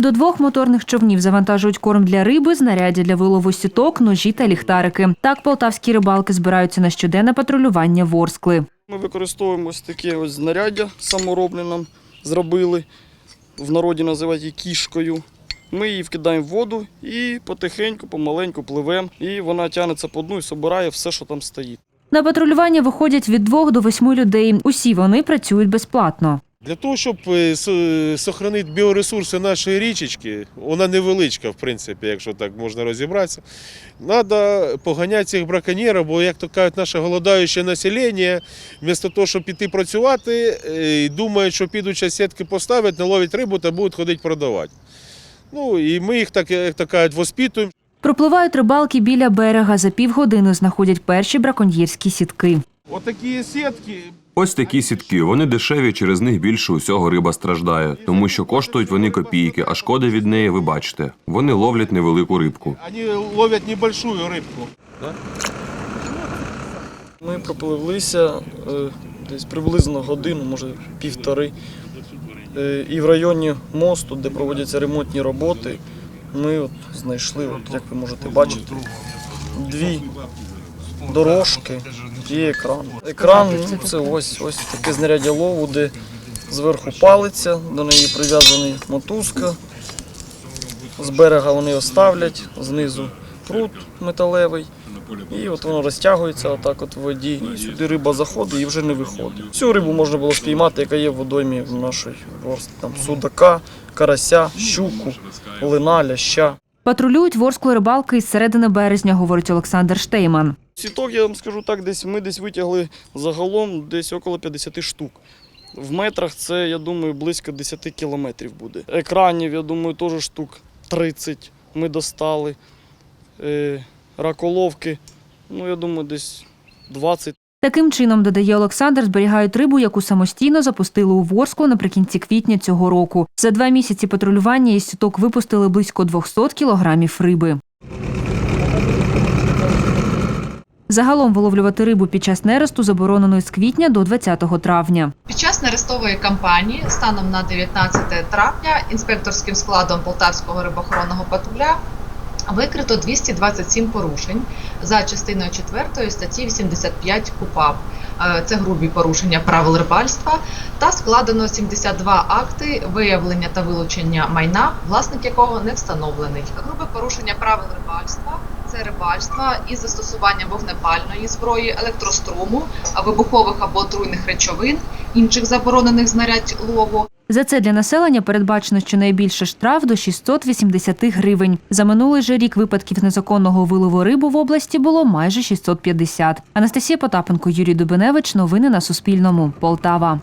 До двох моторних човнів завантажують корм для риби, знаряддя для вилову сіток, ножі та ліхтарики. Так полтавські рибалки збираються на щоденне патрулювання ворскли. Ми використовуємо ось таке ось знаряддя саморобне нам зробили. В народі називають її кішкою. Ми її вкидаємо в воду і потихеньку, помаленьку пливемо. І вона тягнеться по дну і збирає все, що там стоїть. На патрулювання виходять від двох до восьми людей. Усі вони працюють безплатно. Для того, щоб е, сохранити біоресурси нашої річечки, вона невеличка, в принципі, якщо так можна розібратися, треба поганяти цих браконьєрів, бо, як то кажуть, наше голодаюче населення, вмісто того, щоб піти працювати, е, думають, що підуть зараз сітки поставлять, наловлять рибу та будуть ходити продавати. Ну, і ми їх, так, як то кажуть, воспитуємо. Пропливають рибалки біля берега. За півгодини знаходять перші браконьєрські сітки. Отакі сітки Ось такі сітки. Вони дешеві, через них більше усього риба страждає, тому що коштують вони копійки, а шкода від неї ви бачите. Вони ловлять невелику рибку. вони ловлять небольшую рибку. Ми пропливлися е, десь приблизно годину, може півтори. Е, і в районі мосту, де проводяться ремонтні роботи, ми от знайшли, от, як ви можете бачити, дві дорожки і екран. Екран ну, це ось, ось таке знаряддя лову, де зверху палиця, до неї прив'язаний мотузка. З берега вони його ставлять, знизу прут металевий. І от воно розтягується отак от в воді. І сюди риба заходить і вже не виходить. Всю рибу можна було спіймати, яка є в водоймі в нашій ворсті. Там судака, карася, щуку, лина, ляща. Патрулюють ворсклу рибалки із середини березня, говорить Олександр Штейман. Сіток, я вам скажу так, десь ми десь витягли загалом десь около 50 штук. В метрах це, я думаю, близько 10 кілометрів буде. Екранів, я думаю, теж штук 30 ми достали. Е, раколовки, ну я думаю, десь 20 Таким чином, додає Олександр, зберігають рибу, яку самостійно запустили у Ворсклу наприкінці квітня цього року. За два місяці патрулювання із сіток випустили близько 200 кілограмів риби. Загалом виловлювати рибу під час нересту заборонено з квітня до 20 травня. Під час нерестової кампанії станом на 19 травня інспекторським складом Полтавського рибохоронного патруля викрито 227 порушень за частиною 4 статті 85 КУПАП. Е, Це грубі порушення правил рибальства та складено 72 акти виявлення та вилучення майна, власник якого не встановлений. Грубе порушення правил рибальства це рибальство із застосуванням вогнепальної зброї, електроструму, вибухових або отруйних речовин, інших заборонених знарядь лову. За це для населення передбачено щонайбільше штраф до 680 гривень. За минулий же рік випадків незаконного вилову рибу в області було майже 650. Анастасія Потапенко, Юрій Дубиневич. Новини на Суспільному. Полтава.